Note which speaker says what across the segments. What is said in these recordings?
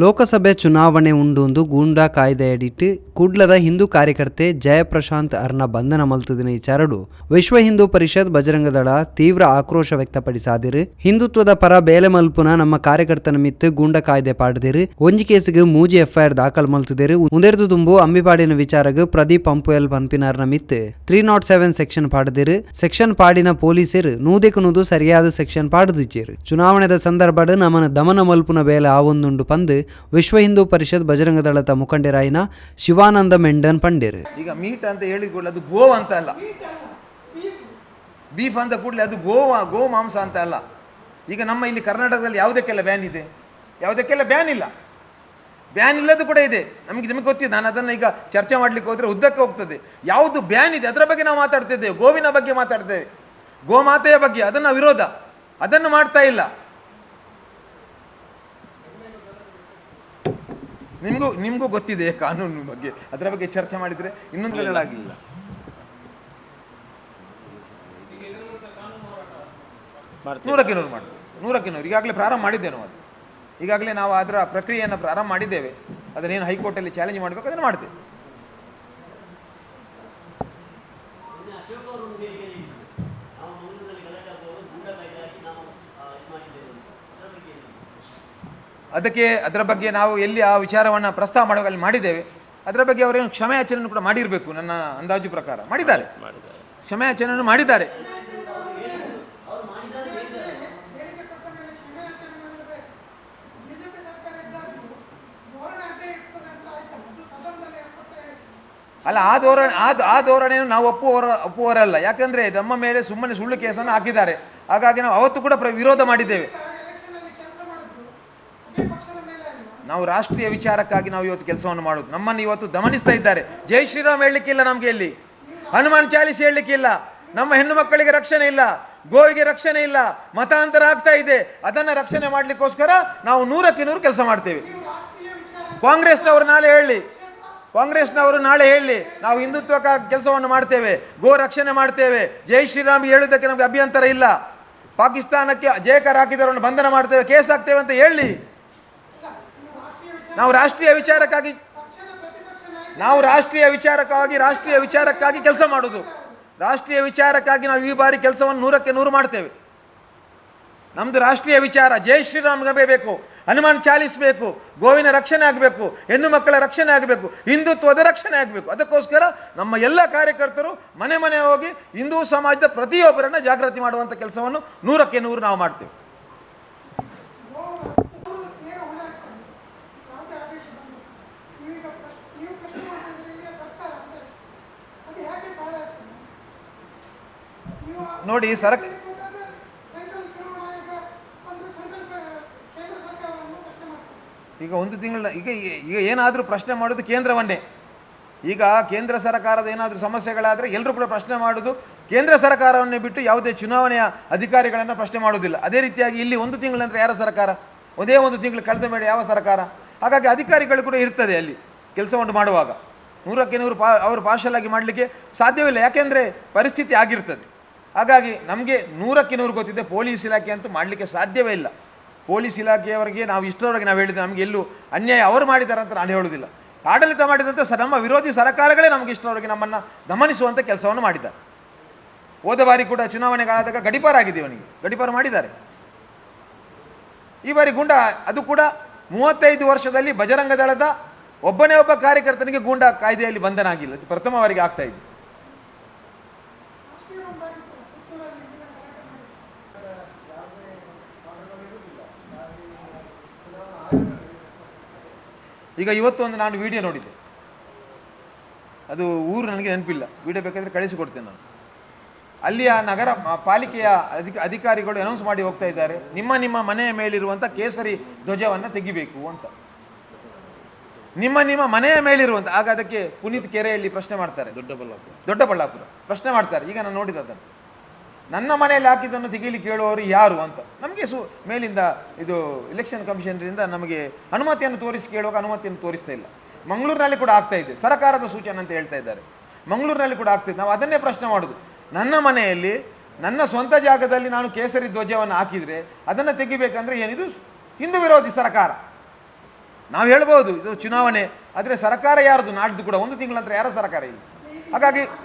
Speaker 1: ಲೋಕಸಭೆ ಚುನಾವಣೆ ಉಂಡೊಂದು ಗೂಂಡಾ ಕಾಯ್ದೆಯಡಿಟ್ಟು ಕುಡ್ಲದ ಹಿಂದೂ ಕಾರ್ಯಕರ್ತೆ ಜಯಪ್ರಶಾಂತ್ ಅರ್ನ ಬಂಧನ ಮಲ್ತದಿನ ವಿಚಾರಡು ವಿಶ್ವ ಹಿಂದೂ ಪರಿಷತ್ ಬಜರಂಗದಳ ತೀವ್ರ ಆಕ್ರೋಶ ವ್ಯಕ್ತಪಡಿಸಾದಿರು. ಹಿಂದುತ್ವದ ಪರ ಬೇಲೆ ಮಲ್ಪುನ ನಮ್ಮ ಕಾರ್ಯಕರ್ತನ ಮಿತ್ತು ಗೂಂಡಾ ಕಾಯ್ದೆ ಪಾಡ್ದಿರು. ಒಂಜಿ ಕೇಸಿಗೆ ಮೂಜಿ ಎಫ್ಐಆರ್ ದಾಖಲು ಮಲ್ತಿದಿರು. ಉಂದೆರ್ದು ತುಂಬು ಅಂಬಿಪಾಡಿನ ವಿಚಾರಗ್ ಪ್ರದೀಪ್ ಪಂಪುಯಲ್ ಪಂಪಿನಾರ್ನ ಮಿತ್ತು ತ್ರೀ ನಾಟ್ ಸೆವೆನ್ ಸೆಕ್ಷನ್ ಪಾಡ್ದಿರು. ಸೆಕ್ಷನ್ ಪಾಡಿನ ಪೊಲೀಸರು ನೂದೆಕು ನೂದು ಸರಿಯಾದ ಸೆಕ್ಷನ್ ಪಾಡ್ದಿಚ್ಚೇರು. ಚುನಾವಣೆದ ಸಂದರ್ಭಡ್ ನಮ್ಮನ ದಮನ ಮಲ್ಪುನ ಬೇಲೆ ಆವೊಂದುಂಡು ಪಂದ್ ವಿಶ್ವ ಹಿಂದೂ ಪರಿಷತ್ ಬಜರಂಗ ದಳದ ಮುಖಂಡರಾಯಿನ ಶಿವಾನಂದ ಮೆಂಡನ್ ಪಂಡೇರ್.
Speaker 2: ಈಗ ಮೀಟ್ ಅಂತ ಹೇಳಿದ ಕೂಡಲೇ ಅದು ಗೋ ಅಂತ ಅಲ್ಲ. ಬೀಫ್ ಅಂತ ಕೂಡಲೇ ಅದು ಗೋವಾ, ಗೋ ಮಾಂಸ ಅಂತ ಅಲ್ಲ. ಈಗ ನಮ್ಮ ಇಲ್ಲಿ ಕರ್ನಾಟಕದಲ್ಲಿ ಯಾವುದಕ್ಕೆಲ್ಲ ಬ್ಯಾನ್ ಇದೆ? ಯಾವುದಕ್ಕೆಲ್ಲ ಬ್ಯಾನ್ ಇಲ್ಲ. ಬ್ಯಾನ್ ಇಲ್ಲದು ಕೂಡ ಇದೆ. ನಮಗೆ ನಿಮಗೆ ಗೊತ್ತಿದೆ, ನಾನು ಅದನ್ನು ಈಗ ಚರ್ಚೆ ಮಾಡಲಿಕ್ಕೆ ಹೋದರೆ ಉದ್ದಕ್ಕೆ ಹೋಗ್ತದೆ. ಯಾವುದು ಬ್ಯಾನ್ ಇದೆ, ಅದರ ಬಗ್ಗೆ ನಾವು ಮಾತಾಡ್ತಿದ್ದೇವೆ, ಗೋವಿನ ಬಗ್ಗೆ ಮಾತಾಡ್ತೇವೆ. ಗೋಮಾತೆಯ ಬಗ್ಗೆ, ಅದನ್ನು ವಿರೋಧ. ಅದನ್ನು ಮಾಡ್ತಾ ಇಲ್ಲ. ನಿಮಗೂ ನಿಮಗೂ ಗೊತ್ತಿದೆ ಕಾನೂನು ಬಗ್ಗೆ. ಅದರ ಬಗ್ಗೆ ಚರ್ಚೆ ಮಾಡಿದರೆ ಇನ್ನೊಂದು ಆಗಲಿಲ್ಲ ನೂರಕ್ಕೆ ನೂರು ಮಾಡ್ತೀವಿ. ನೂರಕ್ಕೆ ನೂರು ಈಗಾಗಲೇ ಪ್ರಾರಂಭ ಮಾಡಿದ್ದೇವೆ ನಾವು ಅದು. ಈಗಾಗಲೇ ನಾವು ಅದರ ಪ್ರಕ್ರಿಯೆಯನ್ನು ಪ್ರಾರಂಭ ಮಾಡಿದ್ದೇವೆ. ಅದನ್ನೇನು ಹೈಕೋರ್ಟಲ್ಲಿ ಚಾಲೆಂಜ್ ಮಾಡಬೇಕು ಅದನ್ನು ಮಾಡ್ತೇವೆ. ಅದಕ್ಕೆ ಅದರ ಬಗ್ಗೆ ನಾವು ಎಲ್ಲಿ ಆ ವಿಚಾರವನ್ನು ಪ್ರಸ್ತಾವ ಮಾಡುವಾಗ ಅಲ್ಲಿ ಮಾಡಿದ್ದೇವೆ. ಅದರ ಬಗ್ಗೆ ಅವರೇನು ಕ್ಷಮೆಯಾಚರಣೆ ಕೂಡ ಮಾಡಿರಬೇಕು ನನ್ನ ಅಂದಾಜು ಪ್ರಕಾರ. ಮಾಡಿದ್ದಾರೆ. ಕ್ಷಮೆಯಾಚನೆಯನ್ನು ಮಾಡಿದ್ದಾರೆ. ಅಲ್ಲ ಆ ಧೋರಣೆ ಆ ಆ ಧೋರಣೆಯನ್ನು ನಾವು ಒಪ್ಪುವವರ ಒಪ್ಪುವವರಲ್ಲ. ಯಾಕಂದ್ರೆ ನಮ್ಮ ಮೇಲೆ ಸುಮ್ಮನೆ ಸುಳ್ಳು ಕೇಸನ್ನು ಹಾಕಿದ್ದಾರೆ. ಹಾಗಾಗಿ ನಾವು ಅವತ್ತು ಕೂಡ ಪ್ರ- ವಿರೋಧ ಮಾಡಿದ್ದೇವೆ. ನಾವು ರಾಷ್ಟ್ರೀಯ ವಿಚಾರಕ್ಕಾಗಿ ನಾವು ಇವತ್ತು ಕೆಲಸವನ್ನು ಮಾಡೋದು. ನಮ್ಮನ್ನು ಇವತ್ತು ದಮನಿಸ್ತಾ ಇದ್ದಾರೆ. ಜೈ ಶ್ರೀರಾಮ್ ಹೇಳಲಿಕ್ಕಿಲ್ಲ ನಮಗೆ ಇಲ್ಲಿ. ಹನುಮಾನ್ ಚಾಲಿಸ್ ಹೇಳಲಿಕ್ಕಿಲ್ಲ ನಮ್ಮ ಹೆಣ್ಣು ಮಕ್ಕಳಿಗೆ ರಕ್ಷಣೆ ಇಲ್ಲ. ಗೋವಿಗೆ ರಕ್ಷಣೆ ಇಲ್ಲ. ಮತಾಂತರ ಆಗ್ತಾ ಇದೆ. ಅದನ್ನು ರಕ್ಷಣೆ ಮಾಡಲಿಕ್ಕೋಸ್ಕರ ನಾವು ನೂರಕ್ಕೆ ನೂರು ಕೆಲಸ ಮಾಡ್ತೇವೆ. ಕಾಂಗ್ರೆಸ್ನವರು ನಾಳೆ ಹೇಳಿ. ಕಾಂಗ್ರೆಸ್ನವರು ನಾಳೆ ಹೇಳಿ. ನಾವು ಹಿಂದುತ್ವಕ್ಕಾಗಿ ಕೆಲಸವನ್ನು ಮಾಡ್ತೇವೆ. ಗೋ ರಕ್ಷಣೆ ಮಾಡ್ತೇವೆ. ಜೈ ಶ್ರೀರಾಮ್ ಹೇಳುವುದಕ್ಕೆ ನಮಗೆ ಅಭ್ಯಂತರ ಇಲ್ಲ. ಪಾಕಿಸ್ತಾನಕ್ಕೆ ಜಯಕರ ಹಾಕಿದವರನ್ನು ಬಂಧನ ಮಾಡ್ತೇವೆ. ಕೇಸ್ ಹಾಕ್ತೇವೆ ಅಂತ ಹೇಳಿ. ನಾವು ರಾಷ್ಟ್ರೀಯ ವಿಚಾರಕ್ಕಾಗಿ, ನಾವು ರಾಷ್ಟ್ರೀಯ ವಿಚಾರಕ್ಕಾಗಿ ರಾಷ್ಟ್ರೀಯ ವಿಚಾರಕ್ಕಾಗಿ ಕೆಲಸ ಮಾಡೋದು. ರಾಷ್ಟ್ರೀಯ ವಿಚಾರಕ್ಕಾಗಿ ನಾವು ಈ ಬಾರಿ ಕೆಲಸವನ್ನು ನೂರಕ್ಕೆ ನೂರು ಮಾಡ್ತೇವೆ. ನಮ್ಮದು ರಾಷ್ಟ್ರೀಯ ವಿಚಾರ, ಜೈ ಶ್ರೀರಾಮ್ ಬೇಕು, ಹನುಮಾನ್ ಚಾಲಿಸಬೇಕು ಗೋವಿನ ರಕ್ಷಣೆ ಆಗಬೇಕು, ಹೆಣ್ಣು ಮಕ್ಕಳ ರಕ್ಷಣೆ ಆಗಬೇಕು, ಹಿಂದುತ್ವದ ರಕ್ಷಣೆ ಆಗಬೇಕು. ಅದಕ್ಕೋಸ್ಕರ ನಮ್ಮ ಎಲ್ಲ ಕಾರ್ಯಕರ್ತರು ಮನೆ ಮನೆ ಹೋಗಿ ಹಿಂದೂ ಸಮಾಜದ ಪ್ರತಿಯೊಬ್ಬರನ್ನು ಜಾಗೃತಿ ಮಾಡುವಂಥ ಕೆಲಸವನ್ನು ನೂರಕ್ಕೆ ನೂರು ನಾವು ಮಾಡ್ತೇವೆ. ನೋಡಿ ಸರಕ ಈಗ ಒಂದು ತಿಂಗಳ ಈಗ ಈಗ ಏನಾದರೂ ಪ್ರಶ್ನೆ ಮಾಡೋದು ಕೇಂದ್ರ ಒಂದೇ ಈಗ ಕೇಂದ್ರ ಸರ್ಕಾರದ ಏನಾದರೂ ಸಮಸ್ಯೆಗಳಾದರೆ ಎಲ್ಲರೂ ಕೂಡ ಪ್ರಶ್ನೆ ಮಾಡೋದು ಕೇಂದ್ರ ಸರ್ಕಾರವನ್ನು ಬಿಟ್ಟು ಯಾವುದೇ ಚುನಾವಣೆಯ ಅಧಿಕಾರಿಗಳನ್ನು ಪ್ರಶ್ನೆ ಮಾಡೋದಿಲ್ಲ. ಅದೇ ರೀತಿಯಾಗಿ ಇಲ್ಲಿ ಒಂದು ತಿಂಗಳ ನಂತರ ಯಾರ ಸರ್ಕಾರ? ಒಂದೇ ಒಂದು ತಿಂಗಳು ಕಳೆದ ಮೇಲೆ ಯಾವ ಸರ್ಕಾರ? ಹಾಗಾಗಿ ಅಧಿಕಾರಿಗಳು ಕೂಡ ಇರ್ತದೆ ಅಲ್ಲಿ ಕೆಲಸವನ್ನು ಮಾಡುವಾಗ. ನೂರಕ್ಕೆ ನೂರು ಪಾ ಅವರು ಪಾರ್ಷಲ್ ಆಗಿ ಮಾಡಲಿಕ್ಕೆ ಸಾಧ್ಯವಿಲ್ಲ. ಯಾಕೆಂದರೆ ಪರಿಸ್ಥಿತಿ ಆಗಿರ್ತದೆ. ಹಾಗಾಗಿ ನಮಗೆ ನೂರಕ್ಕೆ ನೂರು ಗೊತ್ತಿದೆ ಪೊಲೀಸ್ ಇಲಾಖೆ ಅಂತೂ ಮಾಡಲಿಕ್ಕೆ ಸಾಧ್ಯವೇ ಇಲ್ಲ. ಪೊಲೀಸ್ ಇಲಾಖೆಯವರಿಗೆ ನಾವು ಇಷ್ಟರವರೆಗೆ ನಾವು ಹೇಳಿದ್ದೆ ನಮಗೆ ಎಲ್ಲೂ ಅನ್ಯಾಯ ಅವರು ಮಾಡಿದ್ದಾರೆ ಅಂತ ನಾನು ಹೇಳುವುದಿಲ್ಲ. ಆಡಳಿತ ಮಾಡಿದಂತೆ ಸ ನಮ್ಮ ವಿರೋಧಿ ಸರ್ಕಾರಗಳೇ ನಮಗೆ ಇಷ್ಟರವರೆಗೆ ನಮ್ಮನ್ನು ಗಮನಿಸುವಂಥ ಕೆಲಸವನ್ನು ಮಾಡಿದ್ದಾರೆ. ಹೋದ ಬಾರಿ ಕೂಡ ಚುನಾವಣೆಗಳಾದಾಗ ಗಡಿಪಾರ ಆಗಿದೆ ಅವನಿಗೆ. ಗಡಿಪಾರ ಮಾಡಿದ್ದಾರೆ. ಈ ಬಾರಿ ಗುಂಡ, ಅದು ಕೂಡ ಮೂವತ್ತೈದು ವರ್ಷದಲ್ಲಿ ಬಜರಂಗ ದಳದ ಒಬ್ಬನೇ ಒಬ್ಬ ಕಾರ್ಯಕರ್ತನಿಗೆ ಗೂಂಡ ಕಾಯ್ದೆಯಲ್ಲಿ ಬಂಧನ ಆಗಿಲ್ಲ. ಪ್ರಥಮ ಆಗ್ತಾ ಇದೆ. ಈಗ ಇವತ್ತು ಒಂದು ನಾನು ವಿಡಿಯೋ ನೋಡಿದ್ದೆ. ಅದು ಊರು ನನಗೆ ನೆನಪಿಲ್ಲ. ವಿಡಿಯೋ ಬೇಕಾದರೆ ಕಳಿಸಿಕೊಡ್ತೇನೆ ನಾನು. ಅಲ್ಲಿಯ ನಗರ ಪಾಲಿಕೆಯ ಅಧಿಕ ಅಧಿಕಾರಿಗಳು ಅನೌನ್ಸ್ ಮಾಡಿ ಹೋಗ್ತಾ ಇದ್ದಾರೆ. ನಿಮ್ಮ ನಿಮ್ಮ ಮನೆಯ ಮೇಲಿರುವಂಥ ಕೇಸರಿ ಧ್ವಜವನ್ನು ತೆಗಿಬೇಕು ಅಂತ. ನಿಮ್ಮ ನಿಮ್ಮ ಮನೆಯ ಮೇಲಿರುವಂಥ ಆಗ ಅದಕ್ಕೆ ಪುನೀತ್ ಕೆರೆಯಲ್ಲಿ ಪ್ರಶ್ನೆ ಮಾಡ್ತಾರೆ. ದೊಡ್ಡಬಳ್ಳಾಪುರ. ದೊಡ್ಡಬಳ್ಳಾಪುರ. ಪ್ರಶ್ನೆ ಮಾಡ್ತಾರೆ. ಈಗ ನಾನು ನೋಡಿದ್ದನ್ನು ನನ್ನ ಮನೆಯಲ್ಲಿ ಹಾಕಿದ್ದನ್ನು ತೆಗೀಲಿ ಕೇಳುವವರು ಯಾರು ಅಂತ. ನಮಗೆ ಸು, ಮೇಲಿಂದ ಇದು ಇಲೆಕ್ಷನ್ ಕಮಿಷನರಿಂದ ನಮಗೆ ಅನುಮತಿಯನ್ನು ತೋರಿಸಿ ಕೇಳುವಾಗ ಅನುಮತಿಯನ್ನು ತೋರಿಸ್ತಾ ಇಲ್ಲ. ಮಂಗಳೂರಿನಲ್ಲಿ ಕೂಡ ಆಗ್ತಾ ಇದೆ. ಸರ್ಕಾರದ ಸೂಚನೆ ಅಂತ ಹೇಳ್ತಾ ಇದ್ದಾರೆ. ಮಂಗಳೂರಿನಲ್ಲಿ ಕೂಡ ಆಗ್ತಿದೆ ನಾವು ಅದನ್ನೇ ಪ್ರಶ್ನೆ ಮಾಡೋದು. ನನ್ನ ಮನೆಯಲ್ಲಿ, ನನ್ನ ಸ್ವಂತ ಜಾಗದಲ್ಲಿ ನಾನು ಕೇಸರಿ ಧ್ವಜವನ್ನು ಹಾಕಿದರೆ ಅದನ್ನು ತೆಗಿಬೇಕಂದ್ರೆ ಏನಿದು? ಹಿಂದೂ ವಿರೋಧಿ ಸರ್ಕಾರ. ನಾವು ಹೇಳ್ಬೋದು, ಇದು ಚುನಾವಣೆ. ಆದರೆ ಸರ್ಕಾರ ಯಾರದು? ನಾಡ್ದು ಕೂಡ. ಒಂದು ತಿಂಗಳ ನಂತರ ಯಾರ ಸರ್ಕಾರ ಇಲ್ಲ. ಹಾಗಾಗಿ
Speaker 3: ಅವರೇ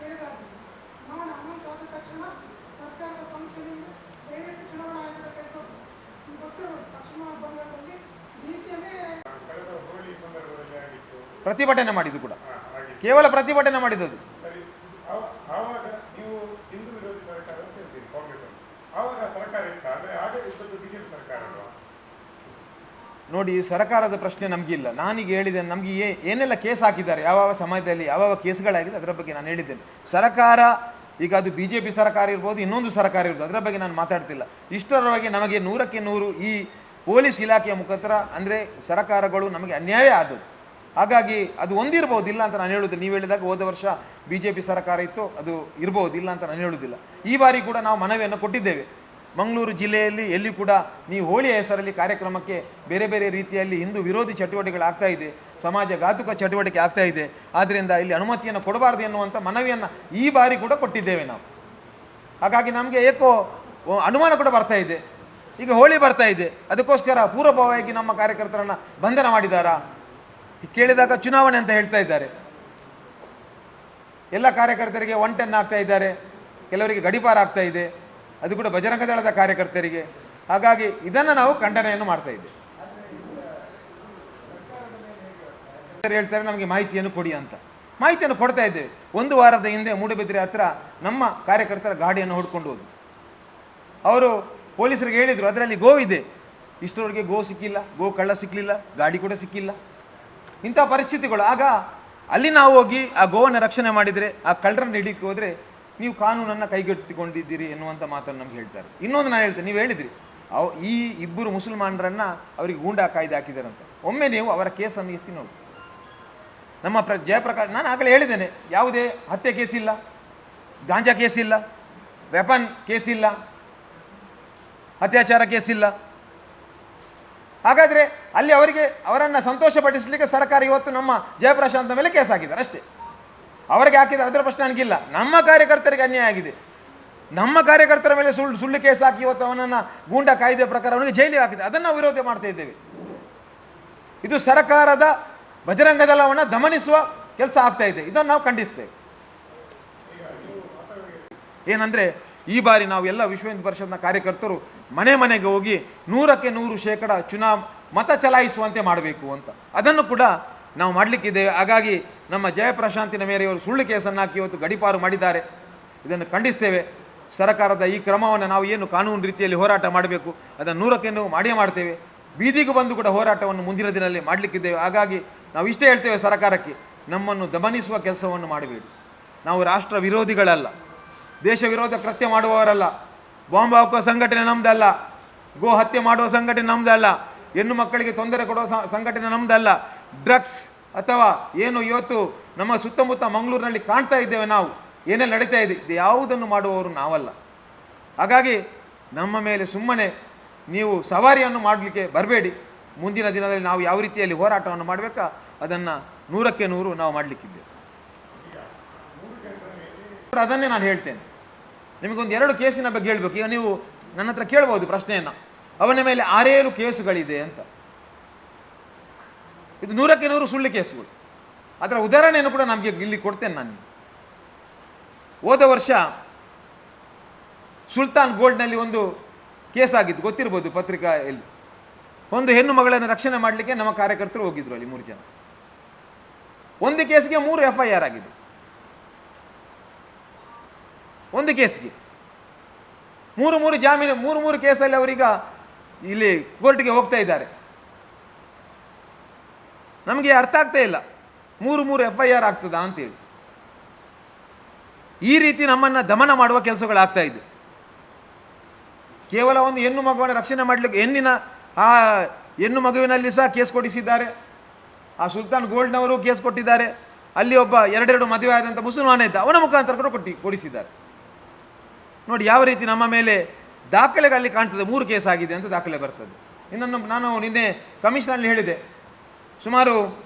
Speaker 3: ಕೇಳಿದಾಗ ಚುನಾವಣೆ ಅನೌನ್ಸ್ ಆದ ತಕ್ಷಣ ಸರ್ಕಾರದ ಫಂಕ್ಷನಿಂಗ್ ಡೈರೆಕ್ಟ್ ಚುನಾವಣಾ ಆಯೋಗದ ಕೈಗೊಳ್ಳು ನಿಮ್ಗೆ ಗೊತ್ತಿರೋದು ಪಶ್ಚಿಮ ಬಂಗಾಳದಲ್ಲಿ ನೀತಿಯಲ್ಲೇ
Speaker 4: ಕಳೆದ ಹೋಳಿ ಸಂದರ್ಭದಲ್ಲಿ ಆಗಿತ್ತು
Speaker 2: ಪ್ರತಿಭಟನೆ ಮಾಡಿದ್ದು ಕೂಡ
Speaker 4: ಹಾ, ಆಗಿತ್ತು
Speaker 2: ಕೇವಲ ಪ್ರತಿಭಟನೆ ಮಾಡಿದ್ದು
Speaker 4: ಸರಿ ಆವ- ಆವಾಗ ನೀವು ಹಿಂದೂ ವಿರೋಧಿ ಸರ್ಕಾರ ಅಂತ ಹೇಳ್ತೀರಿ ಕಾಂಗ್ರೆಸ್ ಅಂತ ಆವಾಗ ಸರ್ಕಾರ ಇತ್ತ ಅಂದ್ರೆ ಮಾಡಿದ್ದು ಕೂಡ. ಕೇವಲ ಪ್ರತಿಭಟನೆ ಅಲ್ವಾ?
Speaker 2: ನೋಡಿ ಸರ್ಕಾರದ ಪ್ರಶ್ನೆ ನಮಗಿಲ್ಲ. ನಾನೀಗ ಹೇಳಿದೆ ನಮಗೆ ಏ ಏನೆಲ್ಲ ಕೇಸ್ ಹಾಕಿದ್ದಾರೆ ಯಾವ ಸಮಯದಲ್ಲಿ ಯಾವ ಕೇಸ್ಗಳಾಗಿದೆ ಅದರ ಬಗ್ಗೆ ನಾನು ಹೇಳಿದ್ದೇನೆ. ಸರ್ಕಾರ ಈಗ ಅದು ಬಿ ಜೆ ಪಿ ಸರ್ಕಾರ ಇರ್ಬೋದು ಇನ್ನೊಂದು ಸರ್ಕಾರ ಇರ್ಬೋದು ಅದರ ಬಗ್ಗೆ ನಾನು ಮಾತಾಡ್ತಿಲ್ಲ. ಇಷ್ಟರವರೆಗೆ ನಮಗೆ ನೂರಕ್ಕೆ ನೂರು ಈ ಪೊಲೀಸ್ ಇಲಾಖೆಯ ಮುಖಾಂತರ ಅಂದರೆ ಸರ್ಕಾರಗಳು ನಮಗೆ ಅನ್ಯಾಯ ಆದದ್ದು. ಹಾಗಾಗಿ ಅದು ಒಂದಿರ್ಬೋದು ಇಲ್ಲ ಅಂತ ನಾನು ಹೇಳುವುದಿಲ್ಲ ನೀವು ಹೇಳಿದಾಗ ಹೋದ ವರ್ಷ ಬಿ ಜೆ ಪಿ ಸರ್ಕಾರ ಇತ್ತು, ಅದು ಇರ್ಬೋದು ಇಲ್ಲ ಅಂತ ನಾನು ಹೇಳುವುದಿಲ್ಲ ಈ ಬಾರಿ ಕೂಡ ನಾವು ಮನವಿಯನ್ನು ಕೊಟ್ಟಿದ್ದೇವೆ. ಮಂಗಳೂರು ಜಿಲ್ಲೆಯಲ್ಲಿ ಎಲ್ಲಿ ಕೂಡ ನೀವು ಹೋಳಿಯ ಹೆಸರಲ್ಲಿ ಕಾರ್ಯಕ್ರಮಕ್ಕೆ ಬೇರೆ ಬೇರೆ ರೀತಿಯಲ್ಲಿ ಹಿಂದೂ ವಿರೋಧಿ ಚಟುವಟಿಕೆಗಳು ಆಗ್ತಾ ಇದೆ, ಸಮಾಜ ಘಾತುಕ ಚಟುವಟಿಕೆ ಆಗ್ತಾ ಇದೆ ಆದ್ದರಿಂದ ಇಲ್ಲಿ ಅನುಮತಿಯನ್ನು ಕೊಡಬಾರ್ದು ಎನ್ನುವಂಥ ಮನವಿಯನ್ನು ಈ ಬಾರಿ ಕೂಡ ಕೊಟ್ಟಿದ್ದೇವೆ ನಾವು. ಹಾಗಾಗಿ ನಮಗೆ ಏಕೋ ಅನುಮಾನ ಕೂಡ ಬರ್ತಾ ಇದೆ. ಈಗ ಹೋಳಿ ಬರ್ತಾ ಇದೆ. ಅದಕ್ಕೋಸ್ಕರ ಪೂರ್ವಭಾವಿಯಾಗಿ ನಮ್ಮ ಕಾರ್ಯಕರ್ತರನ್ನ ಬಂಧನ ಮಾಡಿದಾರಾ? ಕೇಳಿದಾಗ ಚುನಾವಣೆ ಅಂತ ಹೇಳ್ತಾ ಇದ್ದಾರೆ. ಎಲ್ಲ ಕಾರ್ಯಕರ್ತರಿಗೆ ಒನ್ ಟೆನ್ ಆಗ್ತಾ ಇದ್ದಾರೆ. ಕೆಲವರಿಗೆ ಗಡಿಪಾರ ಆಗ್ತಾ ಇದೆ. ಅದು ಕೂಡ ಬಜರಂಗ ದಳದ ಕಾರ್ಯಕರ್ತರಿಗೆ. ಹಾಗಾಗಿ ಇದನ್ನು ನಾವು ಖಂಡನೆಯನ್ನು ಮಾಡ್ತಾ ಇದ್ದೇವೆ. ಹೇಳ್ತಾರೆ, ನಮಗೆ ಮಾಹಿತಿಯನ್ನು ಕೊಡಿ ಅಂತ. ಮಾಹಿತಿಯನ್ನು ಕೊಡ್ತಾ ಇದ್ದೇವೆ. ಒಂದು ವಾರದ ಹಿಂದೆ ಮೂಡುಬಿದ್ರೆ ಹತ್ರ ನಮ್ಮ ಕಾರ್ಯಕರ್ತರ ಗಾಡಿಯನ್ನು ಹೊಡ್ಕೊಂಡು ಹೋದ್ರು. ಅವರು ಪೊಲೀಸರಿಗೆ ಹೇಳಿದರು, ಅದರಲ್ಲಿ ಗೋ ಇದೆ. ಇಷ್ಟರವರೆಗೆ ಗೋ ಸಿಕ್ಕಿಲ್ಲ, ಗೋ ಕಳ್ಳ ಸಿಕ್ಕಲಿಲ್ಲ ಗಾಡಿ ಕೂಡ ಸಿಕ್ಕಿಲ್ಲ. ಇಂಥ ಪರಿಸ್ಥಿತಿಗಳು. ಆಗ ಅಲ್ಲಿ ನಾವು ಹೋಗಿ ಆ ಗೋವನ್ನು ರಕ್ಷಣೆ ಮಾಡಿದರೆ, ಆ ಕಳ್ಳರನ್ನು ಹಿಡಿಕೆ ಹೋದರೆ ನೀವು ಕಾನೂನನ್ನು ಕೈಗೆತ್ತಿಕೊಂಡಿದ್ದೀರಿ ಎನ್ನುವಂಥ ಮಾತನ್ನು ನಮ್ಗೆ ಹೇಳ್ತಾರೆ. ಇನ್ನೊಂದು ನಾನು ಹೇಳ್ತೇನೆ, ನೀವು ಹೇಳಿದ್ರಿ, ಅವು ಈ ಇಬ್ಬರು ಮುಸಲ್ಮಾನರನ್ನು ಅವರಿಗೆ ಗೂಂಡಾ ಕಾಯ್ದೆ ಹಾಕಿದಾರಂತ. ಒಮ್ಮೆ ನೀವು ಅವರ ಕೇಸನ್ನು ಎತ್ತಿ ನೋಡಿ. ನಮ್ಮ ಪ್ರ ಜಯಪ್ರಕಾಶ್, ನಾನು ಆಗಲೇ ಹೇಳಿದ್ದೇನೆ, ಯಾವುದೇ ಹತ್ಯೆ ಕೇಸ್ ಇಲ್ಲ, ಗಾಂಜಾ ಕೇಸ್ ಇಲ್ಲ, ವೆಪನ್ ಕೇಸ್ ಇಲ್ಲ, ಅತ್ಯಾಚಾರ ಕೇಸ್ ಇಲ್ಲ. ಹಾಗಾದ್ರೆ ಅಲ್ಲಿ ಅವರಿಗೆ ಅವರನ್ನು ಸಂತೋಷಪಡಿಸಲಿಕ್ಕೆ ಸರ್ಕಾರ ಇವತ್ತು ನಮ್ಮ ಜಯಪ್ರಶಾಂತ ಮೇಲೆ ಕೇಸ್ ಹಾಕಿದ್ದಾರೆ ಅಷ್ಟೇ. ಅವರಿಗೆ ಹಾಕಿದ್ದಾರೆ, ಅದರ ಪ್ರಶ್ನೆ ನನಗಿಲ್ಲ. ನಮ್ಮ ಕಾರ್ಯಕರ್ತರಿಗೆ ಅನ್ಯಾಯ ಆಗಿದೆ. ನಮ್ಮ ಕಾರ್ಯಕರ್ತರ ಮೇಲೆ ಸುಳ್ಳು ಸುಳ್ಳು ಕೇಸ್ ಹಾಕಿ ಇವತ್ತು ಅವನನ್ನು ಗೂಂಡಾ ಕಾಯ್ದೆ ಪ್ರಕಾರ ಅವನಿಗೆ ಜೈಲಿಗೆ ಹಾಕಿದೆ ಅದನ್ನು ನಾವು ವಿರೋಧ ಮಾಡ್ತಾ ಇದ್ದೇವೆ. ಇದು ಸರ್ಕಾರದ ಬಜರಂಗ ದಳವನ್ನು ದಮನಿಸುವ ಕೆಲಸ ಆಗ್ತಾ ಇದೆ. ಇದನ್ನು ನಾವು ಖಂಡಿಸ್ತೇವೆ. ಏನಂದ್ರೆ ಈ ಬಾರಿ ನಾವು ಎಲ್ಲ ವಿಶ್ವ ಹಿಂದೂ ಪರಿಷತ್ನ ಕಾರ್ಯಕರ್ತರು ಮನೆ ಮನೆಗೆ ಹೋಗಿ ನೂರಕ್ಕೆ ನೂರು ಶೇಕಡ ಚುನಾವ್ ಮತ ಚಲಾಯಿಸುವಂತೆ ಮಾಡಬೇಕು ಅಂತ. ಅದನ್ನು ಕೂಡ ನಾವು ಮಾಡಲಿಕ್ಕಿದ್ದೇವೆ. ಹಾಗಾಗಿ ನಮ್ಮ ಜಯಪ್ರಶಾಂತಿನ ಮೇರೆಯವರು ಸುಳ್ಳು ಕೇಸನ್ನು ಹಾಕಿ ಇವತ್ತು ಗಡಿಪಾರು ಮಾಡಿದ್ದಾರೆ. ಇದನ್ನು ಖಂಡಿಸ್ತೇವೆ. ಸರ್ಕಾರದ ಈ ಕ್ರಮವನ್ನು ನಾವು ಏನು ಕಾನೂನು ರೀತಿಯಲ್ಲಿ ಹೋರಾಟ ಮಾಡಬೇಕು, ಅದನ್ನು ನೂರಕ್ಕೆ ನೂರು ಮಾಡಿಯೇ ಮಾಡ್ತೇವೆ. ಬೀದಿಗೂ ಬಂದು ಕೂಡ ಹೋರಾಟವನ್ನು ಮುಂದಿನ ದಿನದಲ್ಲಿ ಮಾಡಲಿಕ್ಕಿದ್ದೇವೆ. ಹಾಗಾಗಿ ನಾವು ಇಷ್ಟೇ ಹೇಳ್ತೇವೆ ಸರ್ಕಾರಕ್ಕೆ, ನಮ್ಮನ್ನು ದಮನಿಸುವ ಕೆಲಸವನ್ನು ಮಾಡಬೇಡಿ. ನಾವು ರಾಷ್ಟ್ರ ವಿರೋಧಿಗಳಲ್ಲ, ದೇಶ ವಿರೋಧ ಕೃತ್ಯ ಮಾಡುವವರಲ್ಲ. ಬಾಂಬ್ ಹಾಕುವ ಸಂಘಟನೆ ನಮ್ದಲ್ಲ, ಗೋ ಹತ್ಯೆ ಮಾಡುವ ಸಂಘಟನೆ ನಮ್ದಲ್ಲ, ಹೆಣ್ಣು ಮಕ್ಕಳಿಗೆ ತೊಂದರೆ ಕೊಡುವ ಸಂಘಟನೆ ನಮ್ದಲ್ಲ, ಡ್ರಗ್ಸ್ ಅಥವಾ ಏನು ಇವತ್ತು ನಮ್ಮ ಸುತ್ತಮುತ್ತ ಮಂಗಳೂರಿನಲ್ಲಿ ಕಾಣ್ತಾ ಇದ್ದೇವೆ ನಾವು ಏನೇ ನಡೀತಾ ಇದೆ, ಇದು ಯಾವುದನ್ನು ಮಾಡುವವರು ನಾವಲ್ಲ. ಹಾಗಾಗಿ ನಮ್ಮ ಮೇಲೆ ಸುಮ್ಮನೆ ನೀವು ಸವಾರಿಯನ್ನು ಮಾಡಲಿಕ್ಕೆ ಬರಬೇಡಿ. ಮುಂದಿನ ದಿನದಲ್ಲಿ ನಾವು ಯಾವ ರೀತಿಯಲ್ಲಿ ಹೋರಾಟವನ್ನು ಮಾಡಬೇಕಾ, ಅದನ್ನು ನೂರಕ್ಕೆ ನೂರು ನಾವು ಮಾಡಲಿಕ್ಕಿದ್ದೇವೆ. ಅದನ್ನೇ ನಾನು ಹೇಳ್ತೇನೆ. ನಿಮಗೊಂದು ಎರಡು ಕೇಸಿನ ಬಗ್ಗೆ ಹೇಳ್ಬೇಕು. ಈಗ ನೀವು ನನ್ನ ಹತ್ರ ಕೇಳ್ಬೋದು ಪ್ರಶ್ನೆಯನ್ನು. ಅವನ ಮೇಲೆ ಆರೇಳು ಕೇಸುಗಳಿದೆ ಅಂತ. ಇದು ನೂರಕ್ಕೆ ನೂರು ಸುಳ್ಳು ಕೇಸುಗಳು. ಅದರ ಉದಾಹರಣೆಯನ್ನು ಕೂಡ ನಮಗೆ ಇಲ್ಲಿ ಕೊಡ್ತೇನೆ ನಾನು ಹೋದ ವರ್ಷ ಸುಲ್ತಾನ್ ಗೋಲ್ಡ್ನಲ್ಲಿ ಒಂದು ಕೇಸ್ ಆಗಿತ್ತು ಗೊತ್ತಿರ್ಬೋದು ಪತ್ರಿಕೆಯಲ್ಲಿ. ಒಂದು ಹೆಣ್ಣು ಮಗಳನ್ನು ರಕ್ಷಣೆ ಮಾಡಲಿಕ್ಕೆ ನಮ್ಮ ಕಾರ್ಯಕರ್ತರು ಹೋಗಿದ್ರು ಅಲ್ಲಿ ಮೂರು ಜನ. ಒಂದು ಕೇಸ್ಗೆ ಮೂರು ಎಫ್ ಐ ಆರ್ ಆಗಿದೆ ಒಂದು ಕೇಸಿಗೆ. ಮೂರು ಮೂರು ಜಾಮೀನು, ಮೂರು ಮೂರು ಕೇಸಲ್ಲಿ ಅವರೀಗ ಇಲ್ಲಿ ಕೋರ್ಟ್ಗೆ ಹೋಗ್ತಾ ಇದ್ದಾರೆ. ನಮಗೆ ಅರ್ಥ ಆಗ್ತಾ ಇಲ್ಲ. ಮೂರು ಮೂರು ಎಫ್ ಐ ಆರ್ ಆಗ್ತದಾ ಅಂತೇಳಿ. ಈ ರೀತಿ ನಮ್ಮನ್ನು ದಮನ ಮಾಡುವ ಕೆಲಸಗಳಾಗ್ತಾ ಇದೆ. ಕೇವಲ ಒಂದು ಹೆಣ್ಣು ಮಗುವನ್ನು ರಕ್ಷಣೆ ಮಾಡಲಿಕ್ಕೆ ಹೆಣ್ಣಿನ, ಆ ಹೆಣ್ಣು ಮಗುವಿನಲ್ಲಿ ಸಹ ಕೇಸ್ ಕೊಡಿಸಿದ್ದಾರೆ. ಆ ಸುಲ್ತಾನ್ ಗೋಲ್ಡ್ನವರು ಕೇಸ್ ಕೊಟ್ಟಿದ್ದಾರೆ. ಅಲ್ಲಿ ಒಬ್ಬ ಎರಡೆರಡು ಮದುವೆ ಆದಂಥ ಮುಸಲ್ಮಾನ ಇದ್ದ, ಅವನ ಮುಖಾಂತರ ಕೂಡ ಕೊಟ್ಟಿ, ಕೊಡಿಸಿದ್ದಾರೆ. ನೋಡಿ ಯಾವ ರೀತಿ ನಮ್ಮ ಮೇಲೆ ದಾಖಲೆಗಳಲ್ಲಿ ಕಾಣ್ತದೆ ಮೂರು ಕೇಸ್ ಆಗಿದೆ ಅಂತ ದಾಖಲೆ ಬರ್ತದೆ. ಇನ್ನೊಂದು ನಾನು ನಿನ್ನೆ ಕಮಿಷನಲ್ಲಿ ಹೇಳಿದೆ. ಸುಮಾರು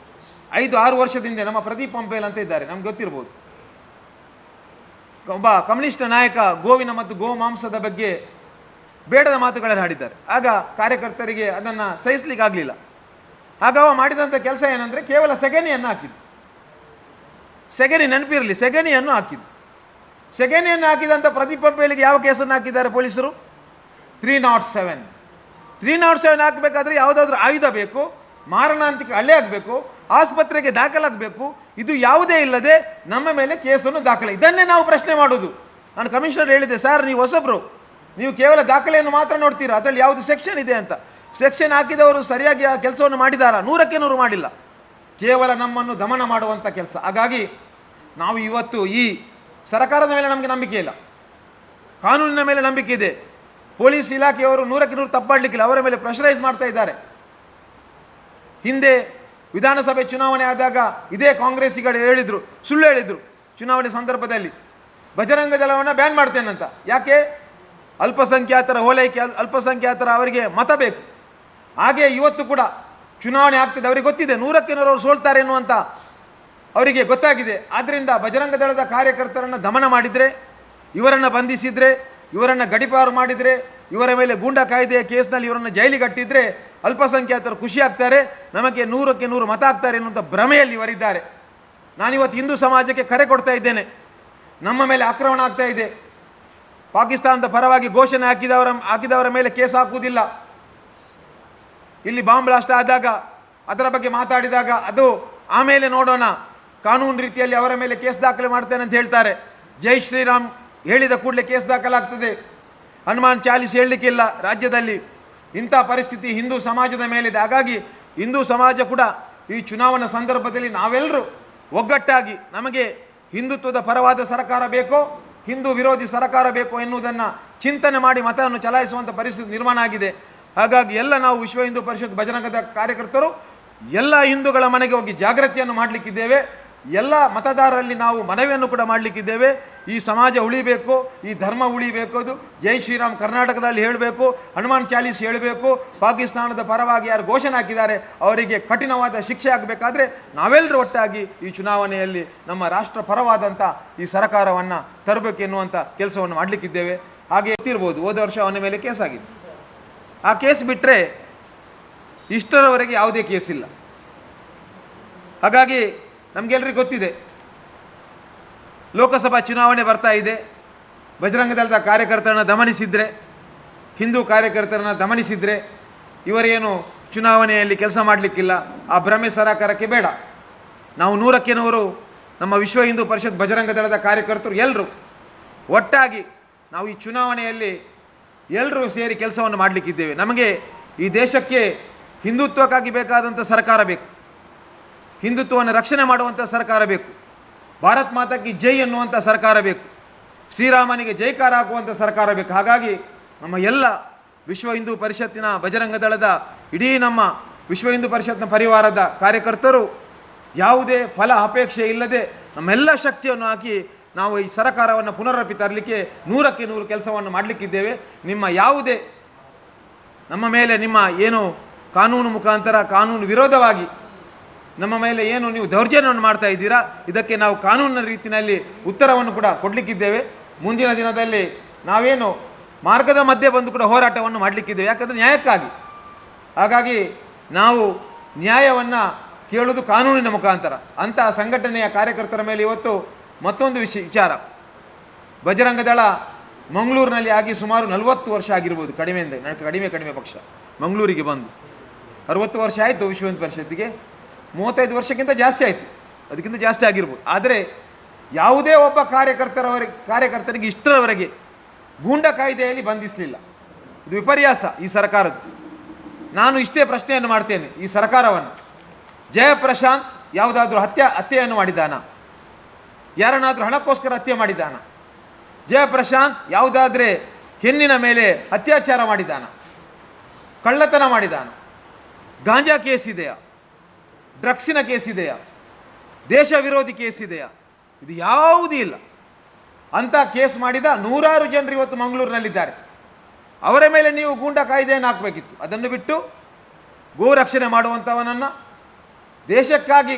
Speaker 2: ಐದು, ಆರು ವರ್ಷದಿಂದ ನಮ್ಮ ಪ್ರದೀಪ್ ಪಂಪೇಲ್ ಅಂತ ಇದ್ದಾರೆ. ನಮ್ಗೆ ಗೊತ್ತಿರ್ಬೋದು. ಒಬ್ಬ ಕಮ್ಯುನಿಸ್ಟ್ ನಾಯಕ ಗೋವಿನ ಮತ್ತು ಗೋ ಮಾಂಸದ ಬಗ್ಗೆ ಬೇಡದ ಮಾತುಗಳನ್ನು ಆಡಿದ್ದಾರೆ. ಆಗ ಕಾರ್ಯಕರ್ತರಿಗೆ ಅದನ್ನು ಸಹಿಸ್ಲಿಕ್ಕಾಗಲಿಲ್ಲ ಆಗ ಅವ ಮಾಡಿದಂಥ ಕೆಲಸ ಏನಂದರೆ ಕೇವಲ ಸೆಗಣಿಯನ್ನು ಹಾಕಿದ್ದು. ಸೆಗಣಿ ನೆನಪಿರಲಿ, ಸೆಗಣಿಯನ್ನು ಹಾಕಿದ್ದು. ಸೆಗಣಿಯನ್ನು ಹಾಕಿದಂಥ ಪ್ರದೀಪ ಬೇಲಿಗೆ ಯಾವ ಕೇಸನ್ನು ಹಾಕಿದ್ದಾರೆ ಪೊಲೀಸರು? Three not seven. Three not seven ಹಾಕಬೇಕಾದ್ರೆ ಯಾವುದಾದ್ರೂ ಆಯುಧ ಬೇಕು, ಮಾರಣಾಂತಿಕ ಹಳ್ಳೆ ಆಗಬೇಕು, ಆಸ್ಪತ್ರೆಗೆ ದಾಖಲಾಗಬೇಕು, ಇದು ಯಾವುದೇ ಇಲ್ಲದೆ ನಮ್ಮ ಮೇಲೆ ಕೇಸನ್ನು ದಾಖಲೆ. ಇದನ್ನೇ ನಾವು ಪ್ರಶ್ನೆ ಮಾಡೋದು. ನಾನು ಕಮಿಷನರ್ ಹೇಳಿದೆ, ಸರ್, ನೀವು ಹೊಸಬ್ರು. ನೀವು ಕೇವಲ ದಾಖಲೆಯನ್ನು ಮಾತ್ರ ನೋಡ್ತೀರಾ? ಅದರಲ್ಲಿ ಯಾವುದು ಸೆಕ್ಷನ್ ಇದೆ ಅಂತ. ಸೆಕ್ಷನ್ ಹಾಕಿದವರು ಸರಿಯಾಗಿ ಆ ಕೆಲಸವನ್ನು ಮಾಡಿದಾರಾ? ನೂರಕ್ಕೆ ನೂರು ಮಾಡಿಲ್ಲ. ಕೇವಲ ನಮ್ಮನ್ನು ದಮನ ಮಾಡುವಂಥ ಕೆಲಸ. ಹಾಗಾಗಿ ನಾವು ಇವತ್ತು ಈ ಸರ್ಕಾರದ ಮೇಲೆ ನಮಗೆ ನಂಬಿಕೆ ಇಲ್ಲ. ಕಾನೂನಿನ ಮೇಲೆ ನಂಬಿಕೆ ಇದೆ. ಪೊಲೀಸ್ ಇಲಾಖೆಯವರು ನೂರಕ್ಕೆ ನೂರು ತಪ್ಪಾಡಲಿಕ್ಕಿಲ್ಲ. ಅವರ ಮೇಲೆ ಪ್ರೆಷರೈಸ್ ಮಾಡ್ತಾ ಇದ್ದಾರೆ. ಹಿಂದೆ ವಿಧಾನಸಭೆ ಚುನಾವಣೆ ಆದಾಗ ಇದೇ ಕಾಂಗ್ರೆಸ್ಸಿಗಳು ಹೇಳಿದರು, ಸುಳ್ಳು ಹೇಳಿದರು ಚುನಾವಣೆ ಸಂದರ್ಭದಲ್ಲಿ. ಬಜರಂಗ ದಳವನ್ನು ಬ್ಯಾನ್ ಮಾಡ್ತೇನಂತ. ಯಾಕೆ? ಅಲ್ಪಸಂಖ್ಯಾತರ ಓಲೈಕೆ, ಅಲ್- ಅಲ್ಪಸಂಖ್ಯಾತರ ಅವರಿಗೆ ಮತ ಬೇಕು. ಹಾಗೆ ಇವತ್ತು ಕೂಡ ಚುನಾವಣೆ ಆಗ್ತಿದೆ. ಅವರಿಗೆ ಗೊತ್ತಿದೆ ನೂರಕ್ಕೆ ನೂರು ಅವರು ಸೋಲ್ತಾರೆ ಎನ್ನುವಂಥ ಅವರಿಗೆ ಗೊತ್ತಾಗಿದೆ. ಆದ್ದರಿಂದ ಬಜರಂಗ ದಳದ ಕಾರ್ಯಕರ್ತರನ್ನು ದಮನ ಮಾಡಿದರೆ, ಇವರನ್ನು ಬಂಧಿಸಿದರೆ, ಇವರನ್ನು ಗಡಿಪಾರು ಮಾಡಿದರೆ, ಇವರ ಮೇಲೆ ಗೂಂಡಾ ಕಾಯ್ದೆಯ ಕೇಸ್ನಲ್ಲಿ ಇವರನ್ನು ಜೈಲಿಗೆ ಕಟ್ಟಿದ್ರೆ ಅಲ್ಪಸಂಖ್ಯಾತರು ಖುಷಿ ಆಗ್ತಾರೆ. ನಮಗೆ ನೂರಕ್ಕೆ ನೂರು ಮತ ಆಗ್ತಾರೆ ಎನ್ನುವಂಥ ಭ್ರಮೆಯಲ್ಲಿ ಇವರಿದ್ದಾರೆ. ನಾನಿವತ್ತು ಹಿಂದೂ ಸಮಾಜಕ್ಕೆ ಕರೆ ಕೊಡ್ತಾ ಇದ್ದೇನೆ. ನಮ್ಮ ಮೇಲೆ ಆಕ್ರಮಣ ಆಗ್ತಾ ಇದೆ. ಪಾಕಿಸ್ತಾನದ ಪರವಾಗಿ ಘೋಷಣೆ ಹಾಕಿದವರ ಹಾಕಿದವರ ಮೇಲೆ ಕೇಸ್ ಹಾಕುವುದಿಲ್ಲ. ಇಲ್ಲಿ ಬಾಂಬ್ ಬ್ಲಾಸ್ಟ್ ಆದಾಗ, ಅದರ ಬಗ್ಗೆ ಮಾತಾಡಿದಾಗ ಅದು ಆಮೇಲೆ ನೋಡೋಣ. ಕಾನೂನು ರೀತಿಯಲ್ಲಿ ಅವರ ಮೇಲೆ ಕೇಸ್ ದಾಖಲೆ ಮಾಡ್ತೇನೆ ಅಂತ ಹೇಳ್ತಾರೆ. ಜೈ ಶ್ರೀರಾಮ್. ಹೇಳಿದ ಕೂಡಲೇ ಕೇಸ್ ದಾಖಲಾಗ್ತದೆ. ಹನುಮಾನ್ ಚಾಲಿಸ್ ಹೇಳಲಿಕ್ಕಿಲ್ಲ ರಾಜ್ಯದಲ್ಲಿ. ಇಂಥ ಪರಿಸ್ಥಿತಿ ಹಿಂದೂ ಸಮಾಜದ ಮೇಲಿದೆ. ಹಾಗಾಗಿ ಹಿಂದೂ ಸಮಾಜ ಕೂಡ ಈ ಚುನಾವಣಾ ಸಂದರ್ಭದಲ್ಲಿ ನಾವೆಲ್ಲರೂ ಒಗ್ಗಟ್ಟಾಗಿ ನಮಗೆ ಹಿಂದುತ್ವದ ಪರವಾದ ಸರ್ಕಾರ ಬೇಕೋ, ಹಿಂದೂ ವಿರೋಧಿ ಸರ್ಕಾರ ಬೇಕೋ ಎನ್ನುವುದನ್ನು ಚಿಂತನೆ ಮಾಡಿ ಮತವನ್ನು ಚಲಾಯಿಸುವಂಥ ಪರಿಸ್ಥಿತಿ ನಿರ್ಮಾಣ ಆಗಿದೆ. ಹಾಗಾಗಿ ಎಲ್ಲ ನಾವು ವಿಶ್ವ ಹಿಂದೂ ಪರಿಷತ್ ಬಜರಂಗದ ಕಾರ್ಯಕರ್ತರು ಎಲ್ಲ ಹಿಂದೂಗಳ ಮನೆಗೆ ಹೋಗಿ ಜಾಗೃತಿಯನ್ನು ಮಾಡಲಿಕ್ಕಿದ್ದೇವೆ. ಎಲ್ಲ ಮತದಾರರಲ್ಲಿ ನಾವು ಮನವಿಯನ್ನು ಕೂಡ ಮಾಡಲಿಕ್ಕಿದ್ದೇವೆ. ಈ ಸಮಾಜ ಉಳಿಬೇಕು, ಈ ಧರ್ಮ ಉಳಿಬೇಕು, ಅದು ಜೈ ಶ್ರೀರಾಮ್ ಕರ್ನಾಟಕದಲ್ಲಿ ಹೇಳಬೇಕು, ಹನುಮಾನ್ ಚಾಲೀಸ್ ಹೇಳಬೇಕು, ಪಾಕಿಸ್ತಾನದ ಪರವಾಗಿ ಯಾರು ಘೋಷಣೆ ಹಾಕಿದ್ದಾರೆ, ಅವರಿಗೆ ಕಠಿಣವಾದ ಶಿಕ್ಷೆ ಆಗಬೇಕಾದ್ರೆ ನಾವೆಲ್ಲರೂ ಒಟ್ಟಾಗಿ ಈ ಚುನಾವಣೆಯಲ್ಲಿ ನಮ್ಮ ರಾಷ್ಟ್ರ ಪರವಾದಂಥ ಈ ಸರ್ಕಾರವನ್ನು ತರಬೇಕೆನ್ನುವಂಥ ಕೆಲಸವನ್ನು ಮಾಡಲಿಕ್ಕಿದ್ದೇವೆ. ಹಾಗೆ ಎತ್ತಿರ್ಬೋದು ಹೋದ ವರ್ಷ ಅವನ ಮೇಲೆ ಕೇಸ್ ಆಗಿತ್ತು. ಆ ಕೇಸ್ ಬಿಟ್ಟರೆ ಇಷ್ಟರವರೆಗೆ ಯಾವುದೇ ಕೇಸ್ ಇಲ್ಲ ಹಾಗಾಗಿ ನಮಗೆಲ್ಲರಿಗೂ ಗೊತ್ತಿದೆ. ಲೋಕಸಭಾ ಚುನಾವಣೆ ಬರ್ತಾ ಇದೆ. ಬಜರಂಗ ದಳದ ಕಾರ್ಯಕರ್ತರನ್ನ ದಮನಿಸಿದರೆ, ಹಿಂದೂ ಕಾರ್ಯಕರ್ತರನ್ನ ದಮನಿಸಿದರೆ ಇವರೇನು ಚುನಾವಣೆಯಲ್ಲಿ ಕೆಲಸ ಮಾಡಲಿಕ್ಕಿಲ್ಲ. ಆ ಭ್ರಮೆ ಸರಕಾರಕ್ಕೆ ಬೇಡ. ನಾವು ನೂರಕ್ಕೆ ನೂರು ನಮ್ಮ ವಿಶ್ವ ಹಿಂದೂ ಪರಿಷತ್ ಬಜರಂಗ ದಳದ ಕಾರ್ಯಕರ್ತರು ಎಲ್ಲರೂ ಒಟ್ಟಾಗಿ ನಾವು ಈ ಚುನಾವಣೆಯಲ್ಲಿ ಎಲ್ಲರೂ ಸೇರಿ ಕೆಲಸವನ್ನು ಮಾಡಲಿಕ್ಕಿದ್ದೇವೆ. ನಮಗೆ ಈ ದೇಶಕ್ಕೆ ಹಿಂದುತ್ವಕ್ಕಾಗಿ ಬೇಕಾದಂಥ ಸರ್ಕಾರ ಬೇಕು. ಹಿಂದುತ್ವವನ್ನು ರಕ್ಷಣೆ ಮಾಡುವಂಥ ಸರ್ಕಾರ ಬೇಕು. ಭಾರತ್ ಮಾತಾಕಿ ಜೈ ಎನ್ನುವಂಥ ಸರ್ಕಾರ ಬೇಕು. ಶ್ರೀರಾಮನಿಗೆ ಜೈಕಾರ ಹಾಕುವಂಥ ಸರ್ಕಾರ ಬೇಕು. ಹಾಗಾಗಿ ನಮ್ಮ ಎಲ್ಲ ವಿಶ್ವ ಹಿಂದೂ ಪರಿಷತ್ತಿನ ಬಜರಂಗ ದಳದ ಇಡೀ ನಮ್ಮ ವಿಶ್ವ ಹಿಂದೂ ಪರಿಷತ್ನ ಪರಿವಾರದ ಕಾರ್ಯಕರ್ತರು ಯಾವುದೇ ಫಲ ಅಪೇಕ್ಷೆ ಇಲ್ಲದೆ ನಮ್ಮೆಲ್ಲ ಶಕ್ತಿಯನ್ನು ಹಾಕಿ ನಾವು ಈ ಸರಕಾರವನ್ನು ಪುನರಪಿ ತರಲಿಕ್ಕೆ ನೂರಕ್ಕೆ ನೂರು ಕೆಲಸವನ್ನು ಮಾಡಲಿಕ್ಕಿದ್ದೇವೆ. ನಿಮ್ಮ ಯಾವುದೇ ನಮ್ಮ ಮೇಲೆ ನಿಮ್ಮ ಏನು ಕಾನೂನು ಮುಖಾಂತರ ಕಾನೂನು ವಿರೋಧವಾಗಿ ನಮ್ಮ ಮೇಲೆ ಏನು ನೀವು ದೌರ್ಜನ್ಯವನ್ನು ಮಾಡ್ತಾ ಇದ್ದೀರಾ? ಇದಕ್ಕೆ ನಾವು ಕಾನೂನಿನ ರೀತಿಯಲ್ಲಿ ಉತ್ತರವನ್ನು ಕೂಡ ಕೊಡಲಿಕ್ಕಿದ್ದೇವೆ. ಮುಂದಿನ ದಿನದಲ್ಲಿ ನಾವೇನು ಮಾರ್ಗದ ಮಧ್ಯೆ ಬಂದು ಕೂಡ ಹೋರಾಟವನ್ನು ಮಾಡಲಿಕ್ಕಿದ್ದೇವೆ. ಯಾಕಂದರೆ ನ್ಯಾಯಕ್ಕಾಗಿ. ಹಾಗಾಗಿ ನಾವು ನ್ಯಾಯವನ್ನು ಕೇಳುವುದು ಕಾನೂನಿನ ಮುಖಾಂತರ. ಅಂತಹ ಸಂಘಟನೆಯ ಕಾರ್ಯಕರ್ತರ ಮೇಲೆ ಇವತ್ತು ಮತ್ತೊಂದು ವಿಷಯ ವಿಚಾರ. ಬಜರಂಗದಳ ಮಂಗಳೂರಿನಲ್ಲಿ ಆಗಿ ಸುಮಾರು ನಲವತ್ತು ವರ್ಷ ಆಗಿರ್ಬೋದು. ಕಡಿಮೆ ಅಂದರೆ ನನಗೆ ಕಡಿಮೆ ಕಡಿಮೆ ಪಕ್ಷ. ಮಂಗಳೂರಿಗೆ ಬಂದು. ಅರುವತ್ತು ವರ್ಷ ಆಯಿತು ವಿಶ್ವ ಹಿಂದೂ ಪರಿಷತ್ತಿಗೆ. ಮೂವತ್ತೈದು ವರ್ಷಕ್ಕಿಂತ ಜಾಸ್ತಿ ಆಯಿತು. ಅದಕ್ಕಿಂತ ಜಾಸ್ತಿ ಆಗಿರ್ಬೋದು. ಆದರೆ ಯಾವುದೇ ಒಬ್ಬ ಕಾರ್ಯಕರ್ತರವರೆಗೆ ಕಾರ್ಯಕರ್ತರಿಗೆ ಇಷ್ಟರವರೆಗೆ ಗೂಂಡ ಕಾಯ್ದೆಯಲ್ಲಿ ಬಂಧಿಸಲಿಲ್ಲ. ಇದು ವಿಪರ್ಯಾಸ ಈ ಸರ್ಕಾರದ್ದು. ನಾನು ಇಷ್ಟೇ ಪ್ರಶ್ನೆಯನ್ನು ಮಾಡ್ತೇನೆ ಈ ಸರ್ಕಾರವನ್ನು. ಜಯಪ್ರಶಾಂತ್ ಯಾವುದಾದ್ರೂ ಹತ್ಯೆ, ಹತ್ಯೆಯನ್ನು ಮಾಡಿದ್ದಾನ? ಯಾರನ್ನಾದರೂ ಹಣಕ್ಕೋಸ್ಕರ ಹತ್ಯೆ ಮಾಡಿದ್ದಾನ? ಜಯಪ್ರಶಾಂತ್ ಯಾವುದಾದ್ರೆ ಹೆಣ್ಣಿನ ಮೇಲೆ ಅತ್ಯಾಚಾರ ಮಾಡಿದ್ದಾನ? ಕಳ್ಳತನ ಮಾಡಿದಾನ ಗಾಂಜಾ ಕೇಸ್ ಇದೆಯಾ? ಡ್ರಗ್ಸಿನ ಕೇಸ್ ಇದೆಯಾ? ದೇಶ ವಿರೋಧಿ ಕೇಸ್ ಇದೆಯಾ? ಇದು ಯಾವುದೂ ಇಲ್ಲ. ಅಂತ ಕೇಸ್ ಮಾಡಿದ ನೂರಾರು ಜನರು ಇವತ್ತು ಮಂಗಳೂರಿನಲ್ಲಿದ್ದಾರೆ. ಅವರ ಮೇಲೆ ನೀವು ಗೂಂಡಾ ಕಾಯ್ದೆಯನ್ನು ಹಾಕಬೇಕಿತ್ತು. ಅದನ್ನು ಬಿಟ್ಟು ಗೋ ರಕ್ಷಣೆ ಮಾಡುವಂಥವನನ್ನು ದೇಶಕ್ಕಾಗಿ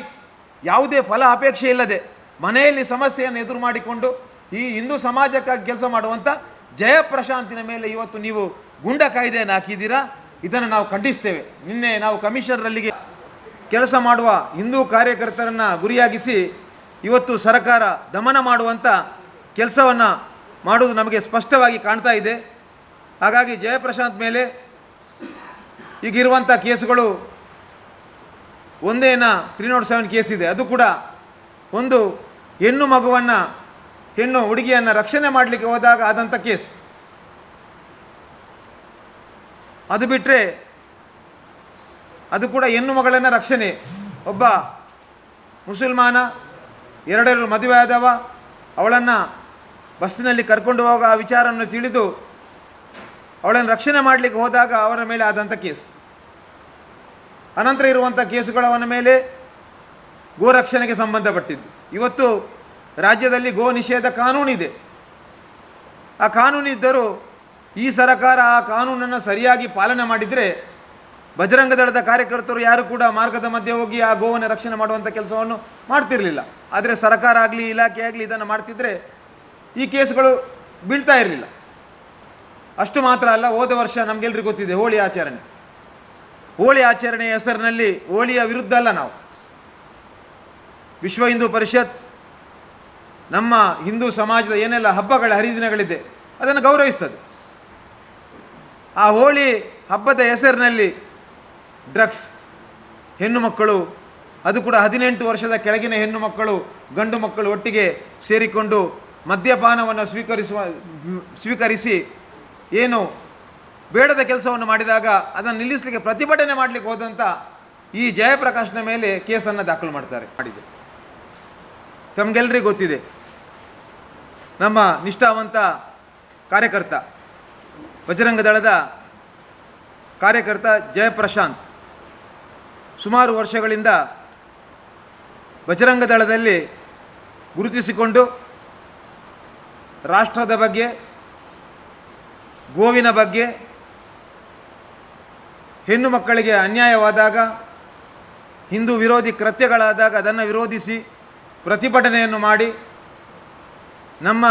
Speaker 2: ಯಾವುದೇ ಫಲ ಅಪೇಕ್ಷೆ ಇಲ್ಲದೆ ಮನೆಯಲ್ಲಿ ಸಮಸ್ಯೆಯನ್ನು ಎದುರು ಮಾಡಿಕೊಂಡು ಈ ಹಿಂದೂ ಸಮಾಜಕ್ಕಾಗಿ ಕೆಲಸ ಮಾಡುವಂಥ ಜಯಪ್ರಶಾಂತಿನ ಮೇಲೆ ಇವತ್ತು ನೀವು ಗುಂಡ ಕಾಯ್ದೆಯನ್ನು ಹಾಕಿದ್ದೀರಾ? ಇದನ್ನು ನಾವು ಖಂಡಿಸ್ತೇವೆ. ನಿನ್ನೆ ನಾವು ಕಮಿಷನರಲ್ಲಿಗೆ ಕೆಲಸ ಮಾಡುವ ಹಿಂದೂ ಕಾರ್ಯಕರ್ತರನ್ನು ಗುರಿಯಾಗಿಸಿ ಇವತ್ತು ಸರ್ಕಾರ ದಮನ ಮಾಡುವಂಥ ಕೆಲಸವನ್ನು ಮಾಡುವುದು ನಮಗೆ ಸ್ಪಷ್ಟವಾಗಿ ಕಾಣ್ತಾ ಇದೆ. ಹಾಗಾಗಿ ಜಯಪ್ರಶಾಂತ್ ಮೇಲೆ ಈಗಿರುವಂಥ ಕೇಸುಗಳು ಒಂದೇನ ತ್ರೀ ನಾಟ್ ಸೆವೆನ್ ಕೇಸ್ ಇದೆ. ಅದು ಕೂಡ ಒಂದು ಹೆಣ್ಣು ಮಗುವನ್ನು, ಹೆಣ್ಣು ಹುಡುಗಿಯನ್ನು ರಕ್ಷಣೆ ಮಾಡಲಿಕ್ಕೆ ಹೋದಾಗ ಆದಂಥ ಕೇಸ್. ಅದು ಬಿಟ್ಟರೆ ಅದು ಕೂಡ ಹೆಣ್ಣು ಮಗಳನ್ನು ರಕ್ಷಣೆ. ಒಬ್ಬ ಮುಸಲ್ಮಾನ ಎರಡೆರಡು ಮದುವೆ ಆದವ, ಅವಳನ್ನು ಬಸ್ಸಿನಲ್ಲಿ ಕರ್ಕೊಂಡು ಹೋಗ ಆ ವಿಚಾರವನ್ನು ತಿಳಿದು ಅವಳನ್ನು ರಕ್ಷಣೆ ಮಾಡಲಿಕ್ಕೆ ಹೋದಾಗ ಅವರ ಮೇಲೆ ಆದಂಥ ಕೇಸ್. ಅನಂತರ ಇರುವಂಥ ಕೇಸುಗಳು ಅವನ ಮೇಲೆ ಗೋರಕ್ಷಣೆಗೆ ಸಂಬಂಧಪಟ್ಟಿದ್ದು. ಇವತ್ತು ರಾಜ್ಯದಲ್ಲಿ ಗೋ ನಿಷೇಧ ಕಾನೂನಿದೆ. ಆ ಕಾನೂನಿದ್ದರೂ ಈ ಸರಕಾರ ಆ ಕಾನೂನನ್ನು ಸರಿಯಾಗಿ ಪಾಲನೆ ಮಾಡಿದರೆ ಬಜರಂಗ ದಳದ ಕಾರ್ಯಕರ್ತರು ಯಾರು ಕೂಡ ಮಾರ್ಗದ ಮಧ್ಯೆ ಹೋಗಿ ಆ ಗೋವನ್ನು ರಕ್ಷಣೆ ಮಾಡುವಂಥ ಕೆಲಸವನ್ನು ಮಾಡ್ತಿರಲಿಲ್ಲ. ಆದರೆ ಸರ್ಕಾರ ಆಗಲಿ, ಇಲಾಖೆ ಆಗಲಿ ಇದನ್ನು ಮಾಡ್ತಿದ್ರೆ ಈ ಕೇಸುಗಳು ಬೀಳ್ತಾ ಇರಲಿಲ್ಲ. ಅಷ್ಟು ಮಾತ್ರ ಅಲ್ಲ, ಹೋದ ವರ್ಷ ನಮಗೆಲ್ಲರಿಗೂ ಗೊತ್ತಿದೆ, ಹೋಳಿ ಆಚರಣೆ. ಹೋಳಿ ಆಚರಣೆಯ ಹೆಸರಿನಲ್ಲಿ ಹೋಳಿಯ ವಿರುದ್ಧ ಅಲ್ಲ ನಾವು. ವಿಶ್ವ ಹಿಂದೂ ಪರಿಷತ್, ನಮ್ಮ ಹಿಂದೂ ಸಮಾಜದ ಏನೆಲ್ಲ ಹಬ್ಬಗಳ ಹರಿದಿನಗಳಿದೆ, ಅದನ್ನು ಗೌರವಿಸ್ತದೆ. ಆ ಹೋಳಿ ಹಬ್ಬದ ಹೆಸರಿನಲ್ಲಿ ಡ್ರಗ್ಸ್. ಹೆಣ್ಣು ಮಕ್ಕಳು, ಅದು ಕೂಡ ಹದಿನೆಂಟು ವರ್ಷದ ಕೆಳಗಿನ ಹೆಣ್ಣು ಮಕ್ಕಳು, ಗಂಡು ಮಕ್ಕಳು ಒಟ್ಟಿಗೆ ಸೇರಿಕೊಂಡು ಮದ್ಯಪಾನವನ್ನು ಸ್ವೀಕರಿಸುವ, ಸ್ವೀಕರಿಸಿ ಏನು ಬೇಡದ ಕೆಲಸವನ್ನು ಮಾಡಿದಾಗ ಅದನ್ನು ನಿಲ್ಲಿಸಲಿಕ್ಕೆ ಪ್ರತಿಭಟನೆ ಮಾಡಲಿಕ್ಕೆ ಹೋದಂಥ ಈ ಜಯಪ್ರಕಾಶ್ನ ಮೇಲೆ ಕೇಸನ್ನು ದಾಖಲು ಮಾಡ್ತಾರೆ. ಮಾಡಿದೆ. ತಮಗೆಲ್ಲರಿಗೂ ಗೊತ್ತಿದೆ. ನಮ್ಮ ನಿಷ್ಠಾವಂತ ಕಾರ್ಯಕರ್ತ ಬಜರಂಗದಳದ ಕಾರ್ಯಕರ್ತ ಜಯಪ್ರಶಾಂತ್. ಸುಮಾರು ವರ್ಷಗಳಿಂದ ಬಜರಂಗ ದಳದಲ್ಲಿ ಗುರುತಿಸಿಕೊಂಡು ರಾಷ್ಟ್ರದ ಬಗ್ಗೆ, ಗೋವಿನ ಬಗ್ಗೆ, ಹೆಣ್ಣು ಮಕ್ಕಳಿಗೆ ಅನ್ಯಾಯವಾದಾಗ, ಹಿಂದೂ ವಿರೋಧಿ ಕೃತ್ಯಗಳಾದಾಗ ಅದನ್ನು ವಿರೋಧಿಸಿ ಪ್ರತಿಭಟನೆಯನ್ನು ಮಾಡಿ ನಮ್ಮ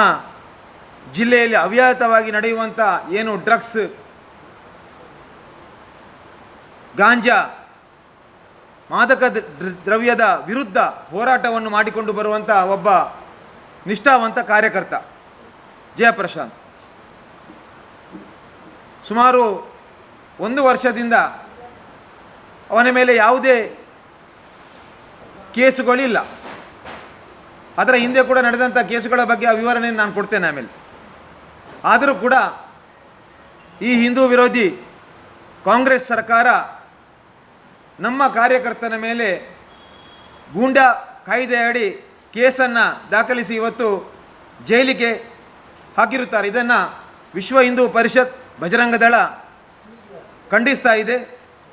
Speaker 2: ಜಿಲ್ಲೆಯಲ್ಲಿ ಅವ್ಯಾಹತವಾಗಿ ನಡೆಯುವಂಥ ಏನು ಡ್ರಗ್ಸ್, ಗಾಂಜಾ ಮಾದಕ ದ್ರ- ದ್ರ- ದ್ರವ್ಯದ ವಿರುದ್ಧ ಹೋರಾಟವನ್ನು ಮಾಡಿಕೊಂಡು ಬರುವಂಥ ಒಬ್ಬ ನಿಷ್ಠಾವಂತ ಕಾರ್ಯಕರ್ತ ಜಯಪ್ರಶಾಂತ್. ಸುಮಾರು ಒಂದು ವರ್ಷದಿಂದ ಅವನ ಮೇಲೆ ಯಾವುದೇ ಕೇಸುಗಳಿಲ್ಲ. ಅದರ ಹಿಂದೆ ಕೂಡ ನಡೆದಂಥ ಕೇಸುಗಳ ಬಗ್ಗೆ ಆ ವಿವರಣೆಯನ್ನು ನಾನು ಕೊಡ್ತೇನೆ ಆಮೇಲೆ. ಆದರೂ ಕೂಡ ಈ ಹಿಂದೂ ವಿರೋಧಿ ಕಾಂಗ್ರೆಸ್ ಸರ್ಕಾರ ನಮ್ಮ ಕಾರ್ಯಕರ್ತನ ಮೇಲೆ ಗೂಂಡಾ ಕಾಯ್ದೆ ಅಡಿ ಕೇಸನ್ನು ದಾಖಲಿಸಿ ಇವತ್ತು ಜೈಲಿಗೆ ಹಾಕಿರುತ್ತಾರೆ. ಇದನ್ನು ವಿಶ್ವ ಹಿಂದೂ ಪರಿಷತ್ ಬಜರಂಗದಳ ಖಂಡಿಸ್ತಾ ಇದೆ.